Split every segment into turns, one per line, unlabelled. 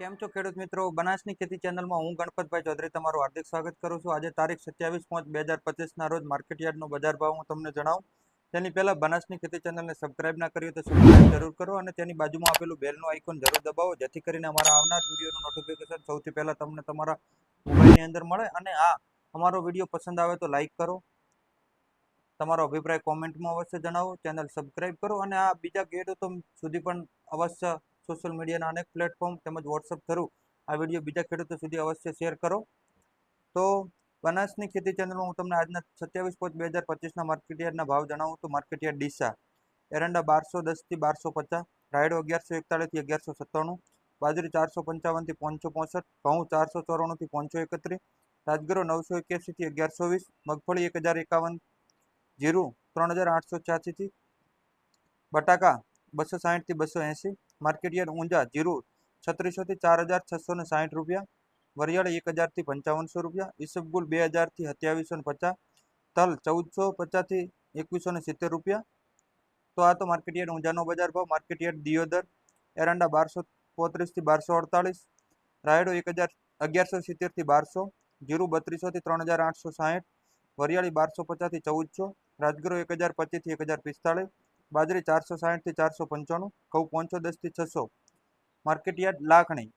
છો ખેડૂત મિત્રો? બનાસની ખેતી ચેનલમાં હું ગણપતભાઈ ચૌધરી તમારું હાર્દિક સ્વાગત કરું છું. આજે તારીખ સત્યાવીસ પાંચ બે હજાર પચીસના રોજ માર્કેટ યાર્ડનો બજાર ભાવ હું તમને જણાવું. તેની પહેલાં બનાસની ખેતી ચેનલને સબસ્ક્રાઇબ ના કરી તો સબસ્ક્રાઇબ જરૂર કરો અને તેની બાજુમાં આપેલું બેલનું આઇકોન જરૂર દબાવો, જેથી કરીને અમારા આવનાર વિડીયોનું નોટિફિકેશન સૌથી પહેલાં તમને તમારા મોબાઈલની અંદર મળે અને આ અમારો વીડિયો પસંદ આવે તો લાઈક કરો. તમારો અભિપ્રાય કોમેન્ટમાં અવશ્ય જણાવો. ચેનલ સબસ્ક્રાઇબ કરો અને આ બીજા ખેડૂતો સુધી પણ અવશ્ય સોશિયલ મીડિયાના અનેક પ્લેટફોર્મ તેમજ વોટ્સઅપ થ્રુ આ વીડિયો બીજા ખેડૂતો સુધી અવશ્ય શેર કરો. તો બનાસની ખેતી ચેનલમાં હું તમને આજના સત્યાવીસ પાંચ બે હજાર પચીસના માર્કેટયાર્ડના ભાવ જણાવું તો માર્કેટયાર્ડ ડીસા, એરંડા બારસો દસથી બારસો પચાસ, રાયડો અગિયારસો એકતાળીસથી અગિયારસો સત્તાણું, બાજરી ચારસો પંચાવનથી પાંચસો પોસઠ, ઘઉં ચારસો ચોરાણુંથી પાંચસો એકત્રીસ, રાજગરો નવસો એક્યાસીથી અગિયારસો વીસ, મગફળી એક હજાર એકાવન, જીરું ત્રણ હજાર આઠસો છ્યાસીથી બટાકા બસો સાહીઠથી બસો એંસી માર્કેટ યાર્ડ ઊંઝા જીરું છત્રીસોથી ચાર હજાર છસો ને રૂપિયા, વરિયાળી એક હજારથી પંચાવનસો રૂપિયા, ઈસબગુલ બે હજારથી સત્યાવીસો પચાસ, તલ ચૌદસો પચાસથી એકવીસો સિત્તેર રૂપિયા. તો આ તો માર્કેટ ઊંઝાનો બજાર ભાવ માર્કેટ દિયોદર એરંડા બારસો પોત્રીસથી બારસો અડતાલીસ, રાયડો એક હજાર અગિયારસો સિત્તેરથી બારસો, જીરું બત્રીસોથી ત્રણ હજાર આઠસો સાહીઠ, વરિયાળી બારસો પચાસથી ચૌદસો, રાજગરો એક હજાર પચીસથી એક હજાર પિસ્તાળીસ બાજરી ચારસો સાહીઠથી ચારસો પંચાણું, ઘઉં પાંચસો દસથી છસો માર્કેટ યાર્ડ લાખણી,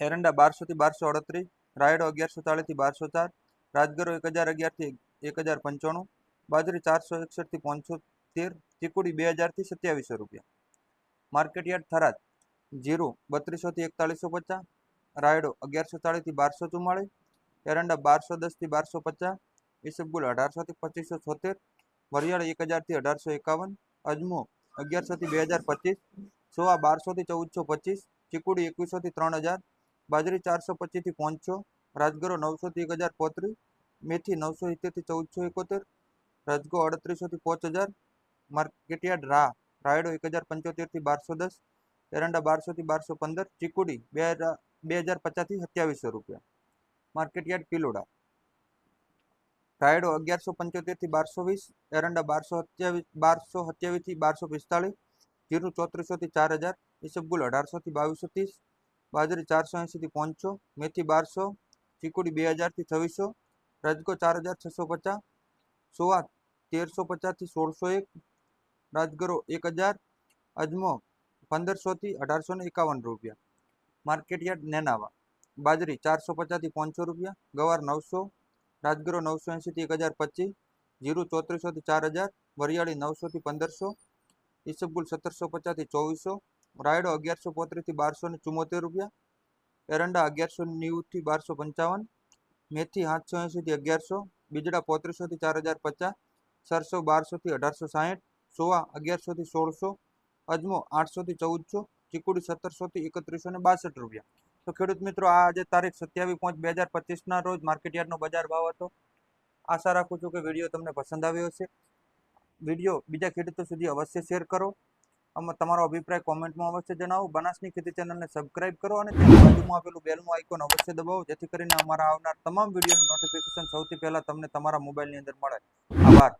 એરંડા બારસોથી બારસો અડત્રીસ, રાયડો અગિયારસો ચાળીસથી બારસો ચાર, રાજગરો એક હજાર અગિયારથી એક હજાર પંચાણું, બાજરી ચારસો એકસઠથી પાંચસો તેર, ચીકુડી બે હજારથી સત્યાવીસો રૂપિયા. માર્કેટ યાર્ડ થરાદ, જીરું બત્રીસોથી એકતાલીસો પચાસ, રાયડો અગિયારસો ચાળીસથી બારસો ચુમ્માળીસ એરંડા બારસો દસથી બારસો પચાસ, ઈસબગુલ અઢારસોથી પચીસો છોતેર, વરિયાળ એક હજારથી અઢારસો એકાવન અજમો, અગિયારસોથી બે હજાર પચીસ સોવા બારસોથી ચૌદસો પચીસ, ચીકુડી એકવીસોથી ત્રણ હજાર, બાજરી ચારસો પચીસથી પાંચસો, રાજગરો નવસોથી એક હજાર પોત્રીસ, મેથી નવસો સિત્તેરથી ચૌદસો એકોતેર, રાજગો અડત્રીસોથી પાંચ હજાર, માર્કેટયાર્ડ રા રાયડો એક હજાર પંચોતેરથી બારસો દસ, એરંડા બારસોથી બારસો પંદર, ચીકુડી બે હજાર બે હજાર પચાસથી સત્યાવીસો રૂપિયા. Market yard Piloda. રાયડો અગિયારસો પંચોતેરથી બારસો વીસ, એરંડા બારસો સત્યાવીસ બારસો સત્યાવીસથી બારસો પિસ્તાળીસ, જીરું ચોત્રીસોથી ચાર હજાર ઈસબગુલ અઢારસોથી બાવીસો ત્રીસ, બાજરી ચારસો એંશીથી પાંચસો મેથી બારસો, ચીકુડી બે હજારથી છવ્વીસો રાજકો ચાર હજાર છસો પચાસ, સોવા તેરસો પચાસથી સોળસો એક, રાજગરો એક હજાર, અજમો પંદરસોથી અઢારસો ને એકાવન રૂપિયા, માર્કેટયાર્ડ નેનાવા, બાજરી ચારસો પચાસથી પાંચસો રૂપિયા, ગવાર નવસો રાજગરો નવસો એંશીથી એક હજાર પચીસ, જીરું ચોત્રીસોથી ચાર હજાર, વરિયાળી નવસોથી પંદરસો, ઈસબગુલ સત્તરસો પચાસથી ચોવીસો, રાયડો અગિયારસો પોત્રીસથી બારસો ને ચુમ્મોતેર રૂપિયા, એરંડા અગિયારસો નેવુંથી બારસો પંચાવન, મેથી સાતસો એંશીથી અગિયારસો, બીજડા પોત્રીસોથી ચાર હજાર પચાસ, સરસો બારસોથી અઢારસો સાહીઠ, સોવા અગિયારસોથી સોળસો, અજમો આઠસોથી ચૌદસો, ચીકુડી સત્તરસોથી એકત્રીસો ને બાસઠ રૂપિયા. તો ખેડૂત મિત્રો, આ આજે તારીખ સત્યાવીસ પાંચ બે હજાર પચીસના રોજ માર્કેટયાર્ડનો બજાર ભાવ હતો. આશા રાખું છું કે વીડિયો તમને પસંદ આવ્યો હશે. વીડિયો બીજા ખેડૂતો સુધી અવશ્ય શેર કરો. આમાં તમારો અભિપ્રાય કોમેન્ટમાં અવશ્ય જણાવો. બનાસની ખેતી ચેનલને સબસ્ક્રાઇબ કરો અને બાજુમાં આપેલું બેલનું આઇકોન અવશ્ય દબાવો, જેથી કરીને અમારા આવનાર તમામ વિડીયોનું નોટિફિકેશન સૌથી પહેલાં તમને તમારા મોબાઈલની અંદર મળે. આભાર.